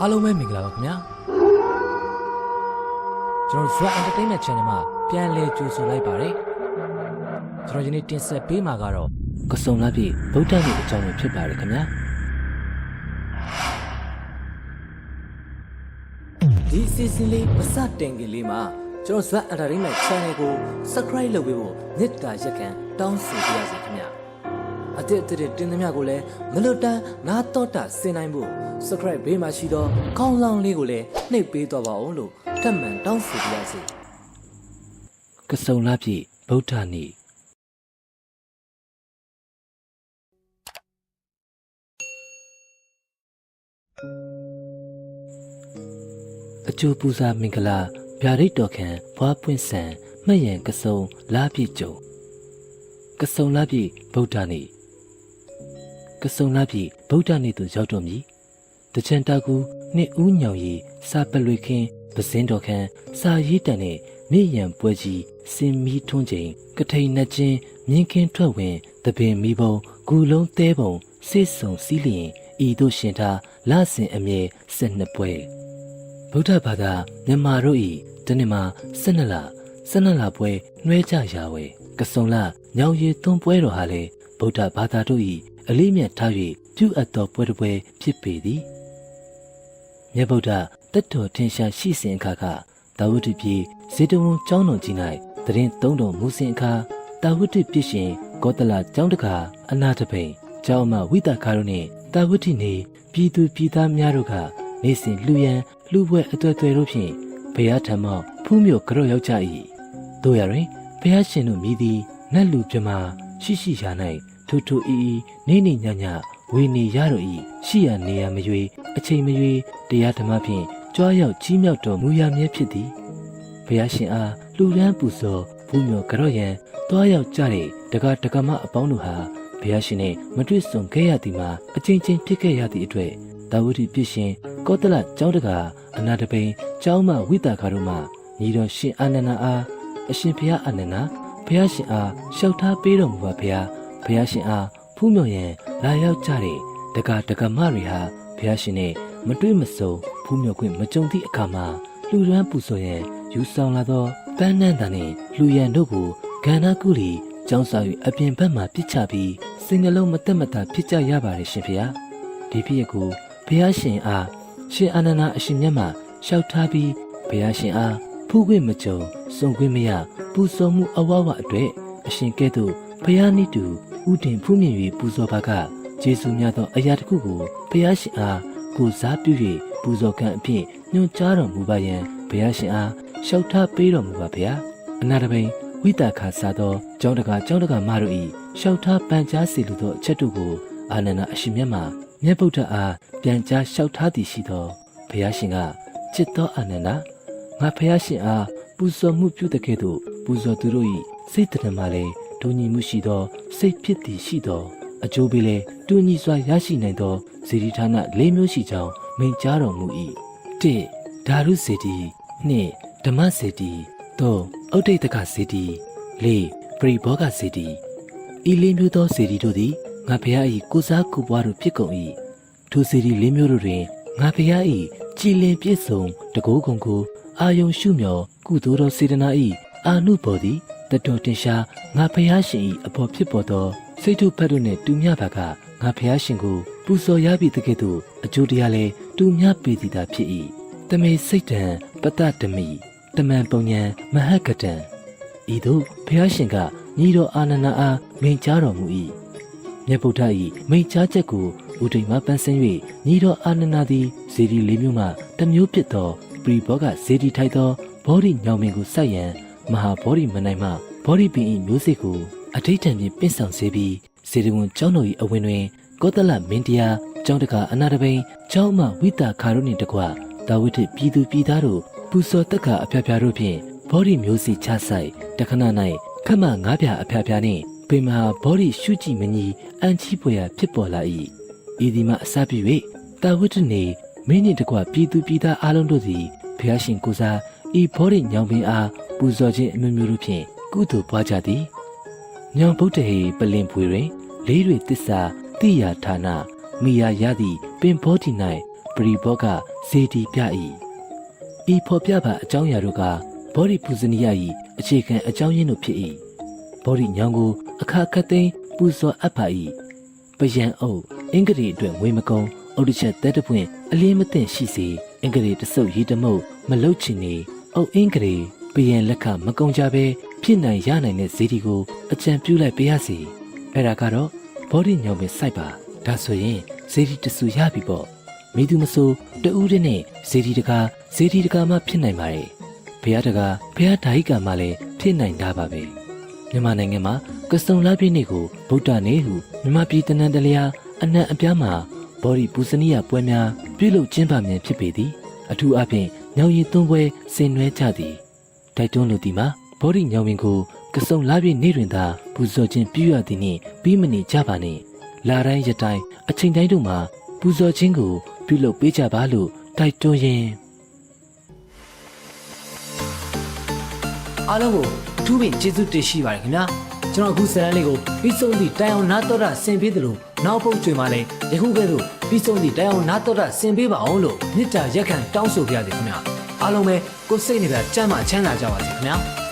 အားလုံးပဲမင်္ဂလာပါခင်ဗျာကျွန်တော် Zwa Entertainment Channel မှာပြန်လည်ကြိုဆိုလိုက်ပါတယ်ကျွန်တော်ဒီနေ့တင်ဆက်ပေးမှာကတော့ကစုံလာပြည့်ဗုဒ္ဓနေ့အကြောင်းပဲဖြစ်ပါတယ်ခင်ဗျာဒီစီစဉ်လေးမစတင်ခင်လေးမှာကျွန်တော် Zwa Entertainment Channel ကို Subscribe လုပ်ပေးဖို့မေတ္တာရက်ခံတောင်းဆိုပါရစေခင်ဗျာ အတစ်အတစ်တင်သမျှကိုလည်းမလွတ်တမ်းနားတော့တာဆင်နိုင်ဖို့ subscribe ဘေးမှာရှိသောခေါင်းလောင်းလေးကိုလည်းနှိပ်ပေးတော့ပါအောင်လို့ထပ်မံတောင်းဆိုပါရစေကစုံလာပြည့်ဗုဒ္ဓနေ့အကျိုးပူဇာမင်္ဂလာဗျာဒိတ်တော်ခံဘွားပွင့်ဆန်မှတ်ရန်ကစုံလာပြည့်ကြုံကစုံလာပြည့်ဗုဒ္ဓနေ့ ကစုံလာပြီဗုဒ္ဓနေ့သို့ရောက်တော်မူတချန်တာကူနှစ်ဦးညောင်ရီစာပလွေခင်းပစင်းတော်ခန်းစာရေးတန်နဲ့မိရန်ပွဲကြီးစင်မီထွန်းချိန်ကထိန်နှချင်းမြင်းခင်းထွက်ဝင်တပင်မီပုံဂူလုံးတဲပုံစိတ်ဆုံစည်းလျင်ဤတို့ရှင်သာလဆင်အမြဲဆက်နှစ်ပွဲဗုဒ္ဓဘာသာမြန်မာတို့ဤတနေ့မှာ၁၂လ၁၂လပွဲနှွဲကြရာဝဲကစုံလညောင်ရီသွန်းပွဲတော်ဟာလေဗုဒ္ဓဘာသာတို့ဤ အလေးမြတ်ထား၍ပြုအပ်သောပွဲတစ်ပွဲဖြစ်ပေသည်မြတ်ဗုဒ္ဓတတ်တော်ထင်ရှားရှိစဉ်အခါကတာဝတိပြည်ဇေတဝန်ကျောင်းတော်ကြီး၌တရင်သုံးတော်မူစဉ်အခါတာဝတိပြည်ရှင်ကောသလကျောင်းတကာအနာတပိန်ကျောင်းအမဝိတခါတို့နှင့်တာဝတိနေပြည်သူပြည်သားများတို့ကနေစဉ်လှူရန်လှူပွဲအသွဲသွဲတို့ဖြင့်ဘုရားထံမှဖူးမြို့ကြော့ရောက်ကြ၏တို့ရတွင်ဘုရားရှင်တို့မြည်သည်နတ်လူပြမရှိရှိရာ၌ ထူထူအီအီနေနေညညဝေနေရတော့ဤရှိရနေရမရွေအချိန်မရွေတရားဓမ္မဖြင့်ကြွားရောက်ကြီးမြောက်တော်မူရမြဲဖြစ်သည်ဘုရားရှင်အားလှူဒန်းပူဇော်ဘုမျိုးကြော့ရန်တွားရောက်ကြတဲ့တက္ကတက္ကမအပေါင်းတို့ဟာဘုရားရှင်နဲ့မတွေ့ဆုံခဲ့ရသည်မှာအချင်းချင်းဖြစ်ခဲ့ရသည့်အတွက်တာဝတိပြည့်ရှင်ကောသလကျောင်းတကာအနာတပိန်ကျောင်းမဝိတာခါတို့မှညီတော်ရှင်အာနန္ဒာအားအရှင်ဘုရားအာနန္ဒာဘုရားရှင်အားလျှောက်ထားပေးတော်မူပါဘုရား ဘုရားရှင်အားဖူးမြော်ရန်လာရောက်ကြတဲ့တက္ကတက္ကမတွေဟာဘုရားရှင်နဲ့မတွေ့မဆုံဖူးမြော်ခွင့်မကြုံသည့်အခါမှာလှူဒန်းပူဇော်ရန်ယူဆောင်လာသောပန်းနန်းတန်နှင့်လှူရန်တို့ကိုဂန္ဓာကုလီကျောင်းစာ၍အပြင်ဘက်မှပြစ်ချပြီးစင်ကလုံးမတက်မတာဖြစ်ကြရပါတယ်ရှင်ဘုရားဒီဖြစ်ရကိုဘုရားရှင်အားရှင်အာနန္ဒာအရှင်မြတ်မှလျှောက်ထားပြီးဘုရားရှင်အားဖူးခွင့်မကြုံစုံခွင့်မရပူဇော်မှုအဝဝအတွက်အရှင်ကဲ့သို့ဘုရားနိတူ ဥတင်ဖူးမြင်၍ပူဇော်ပါကကျေးဇူးများသောအရာတစ်ခုကိုဘုရားရှင်အားကိုစားပြု၍ပူဇော်ကံအဖြစ်ညွှန်ကြားတော်မူပါယံဘုရားရှင်အားလျှောက်ထားပေးတော်မူပါဗျာအနာတပိန်ဝိတာခါစားသောကျောင်းတကာကျောင်းတကာမတို့၏လျှောက်ထားပန်ကြားစီလိုသောအချက်တို့ကိုအာနန္ဒအရှင်မြတ်မှမြတ်ဗုဒ္ဓအားပြန်ကြားလျှောက်ထားသည်ရှိသောဘုရားရှင်ကจิตသောအာနန္ဒငါဘုရားရှင်အားပူဇော်မှုပြုတဲ့ကဲ့သို့ပူဇော်သူတို့၏စိတ်တရမှလည်း ဒုညီမှုရှိသော စိတ်ဖြစ်သည်ရှိသော အကျိုးပေးလေတူညီစွာရရှိနိုင်သောဇေဒီဌာန၄မျိုးရှိကြောင်းမိန့်ကြားတော်မူ၏၁ဓာရုစေတီ၂ဓမ္မစေတီ၃ဩဒိတကစေတီ၄ပရိဘောဂစေတီဤလေးမျိုးသောစေတီတို့သည်ငါဖရာ၏ကိုစားကိုပွားတို့ဖြစ်ကုန်၏ထိုစေတီလေးမျိုးတို့တွင်ငါဖရာ၏ကြည်လင်ပြည့်စုံတကိုးကုံကိုအာယုံရှုမြော်ကုသိုလ်တော်စေတနာ၏အာနုဘော်သည် တတော်တင်ရှားငါဖရာရှင်၏အပေါ်ဖြစ်ပေါ်သောစိတ်ထုဖတ်တို့နှင့်တူမျှပါကငါဖရာရှင်ကိုပူဇော်ရပြီတကဲ့သို့အကျိုးတရားလည်းတူမျှပေသည်သာဖြစ်၏တမေစိတ်တံပတ္တတမိတမန်ပုံညာမဟကတံဤသို့ဘုရားရှင်ကညီတော်အာနန္ဒာအားမိန့်ကြားတော်မူ၏မြတ်ဗုဒ္ဓ၏မိန့်ကြားချက်ကိုဥဒိမပန်းစင်း၍ညီတော်အာနန္ဒာသည်ဇေဒီလေးမျိုးမှတစ်မျိုးဖြစ်သောပရိဘောဂဇေဒီထိုက်သောဘောဓိညောင်ပင်ကိုစိုက်ရန် မဟာဘောဓိမနိုင်မှဘောဓိပင်၏မျိုးစေ့ကိုအထိတ်တံဖြင့်ပင့်ဆောင်စေပြီးစေတဝန်ကျောင်းတော်၏အဝင်တွင်ကောသလမင်းတရားကျောင်းတကာအနာတပိန်ကျောင်းမှဝိတာခါတို့နှင့်တကွတာဝိထပြည်သူပြည်သားတို့ပူဇော်တက်ကအဖျားဖျားတို့ဖြင့်ဘောဓိမျိုးစီချဆိုင်တခဏ၌ခမငါးပြအဖျားဖျားနှင့်ပင်မဟာဘောဓိရှုကြည့်မညီအန်ချီပွေရာဖြစ်ပေါ်လာ၏ဤဒီမှအစပြု၍တာဝိထနေမင်းနှင့်တကွပြည်သူပြည်သားအလုံးတို့သည်ဘုရားရှင်ကိုစားဤဘောဓိညောင်ပင်အား ပူဇော်ခြင်းအမျိုးမျိုးတို့ဖြင့်ကုသိုလ်ပွားကြသည်ညောင်ဗုဒ္ဓဟေပလင်ပွေတွင်လေးတွေတစ္ဆာတိယာဌာနမိယာရသည့်ပင်ဘောဓိ၌ပပရိဘောကဇေတီပြ၏ဤဖော်ပြပါအကြောင်းအရာတို့ကဘောဓိပူဇနီယ၏အခြေခံအကြောင်းရင်းတို့ဖြစ်၏ဘောဓိညောင်ကိုအခါခတ်သိမ်းပူဇော်အပ်ပါ၏ပယံအုပ်အင်္ဂရိအတွက်ဝေမကုံအုတ်တစ်ချက်တဲတပွင့်အလင်းမသိရှိစေအင်္ဂရိတဆုပ်ရီတမုတ်မလုတ်ချင်နေအုတ်အင်္ဂရိ ပယံလက်ခမကုံကြပဲဖြစ်နိုင်ရနိုင်တဲ့ဇေဒီကိုအကြံပြုလိုက်ပေးရစီအဲ့ဒါကတော့ဘောဓိညောင်ပဲစိုက်ပါဒါဆိုရင်ဇေဒီတဆူရပြီပေါ့မိသူမဆိုတူးတဲ့နဲ့ဇေဒီတကာဇေဒီတကာမှဖြစ်နိုင်ပါတယ်ဘုရားတကာဘုရားဓာဟိကမှလည်းဖြစ်နိုင်တာပါပဲမြန်မာနိုင်ငံမှာကစုံလာပြည့်နေ့ကိုဗုဒ္ဓနေ့ဟုမြန်မာပြည်တနန်တလျာအနှံ့အပြားမှာဘောဓိပူဇနီယပွဲများပြုလုပ်ကျင်းပမည်ဖြစ်ပေသည် အထူးအဖြင့်ညောင်ရည်သွန်းပွဲဆင်နွှဲကြသည် တိုက်တွန်းလိုသည်မှာဘောဓိညောင်ရင်ကိုကစုံလာပြည့်နေ့တွင်သာပူဇော်ခြင်းပြုရသည်နှင့်ပြီးမနေကြပါနှင့်လာတိုင်းရတိုင်းအချိန်တိုင်းတို့မှာပူဇော်ခြင်းကိုပြုလုပ်ပေးကြပါလို့တိုက်တွန်းရင်းအားလုံးကိုအထူးပင်ကျေးဇူးတင်ရှိပါတယ်ခင်ဗျာကျွန်တော်အခုဇာတ်လမ်းလေးကိုပြီးဆုံးသည့်တိုင်အောင်နာတော်တာဆင်ပေးတယ်လို့နောက်ပုတ်ကျွေမှာလည်းယခုကဲ့သို့ပြီးဆုံးသည့်တိုင်အောင်နာတော်တာဆင်ပေးပါအောင်လို့မေတ္တာရက်ခံတောင်းဆိုပြရစီခင်ဗျာ အားလုံးပဲကိုယ်စိတ်နှပြချမ်းသာချမ်းသာကြပါစေခင်ဗျာ